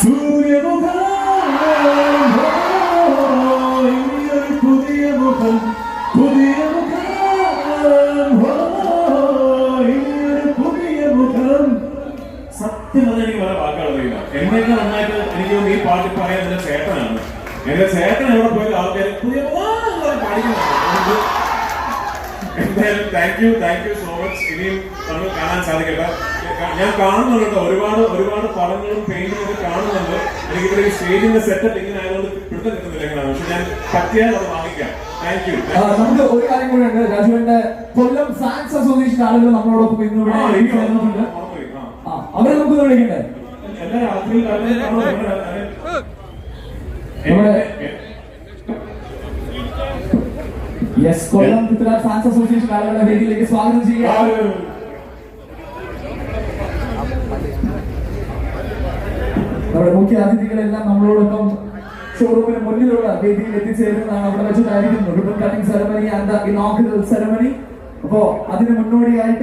പുതിയ മുഖം പുതിയ പുതിയ മുഖം സത്യം പറഞ്ഞാൽ എനിക്ക് വേറെ വാക്കുകൾ അറിയില്ല. എന്നൊക്കെ നന്നായിട്ട് എനിക്ക് ഈ പാട്ട് പറയാൻ എന്റെ ചേട്ടനാണ്. എന്റെ ചേട്ടൻ എവിടെ പോയത് ആൾക്കാർ പുതിയ പാടിക്കുന്നുണ്ട് എന്തായാലും thank you thank you so much ഇനിയും നമ്മൾ കാണാൻ സാധിക്കട്ടെ. ഞാൻ കാണുന്നുണ്ട് ഒരുപാട് ഒരുപാട് പടങ്ങളും പെയിന്റും ഈ സ്റ്റേജിന്റെ സെറ്റപ്പ് ഇങ്ങനെ ആയതുകൊണ്ട് പിടുത്തം കിട്ടുന്നില്ല എങ്ങനെയാണ് പക്ഷെ ഞാൻ പറ്റിയാൽ അത് വാങ്ങിക്കാം. താങ്ക് യു നമുക്ക് ഒരു കാര്യം കൂടെ ഉണ്ട്. രാജുവിന്റെ കൊല്ലം ഫാൻസ് അസോസിയേഷൻ ആളുകൾ നമ്മളോടൊപ്പം ഇന്ന് ഇവിടെ അവരെ നമുക്ക് വിളിക്കണ്ടേ? എല്ലാ നമ്മുടെ yes Kollam Prithviraj fans association ആളുകളുടെ വേദിയിലേക്ക് സ്വാഗതം ചെയ്യുക. നമ്മുടെ മുഖ്യ അതിഥികളെല്ലാം നമ്മളോടൊപ്പം ഷോറൂമിന് മുന്നിലുള്ള വേദിയിൽ എത്തിച്ചേരുന്നതാണ് അവിടെ വെച്ചിട്ടായിരിക്കുന്നത് റിബൺ കട്ടിംഗ് സെറമണി അപ്പോ അതിന് മുന്നോടിയായിട്ട്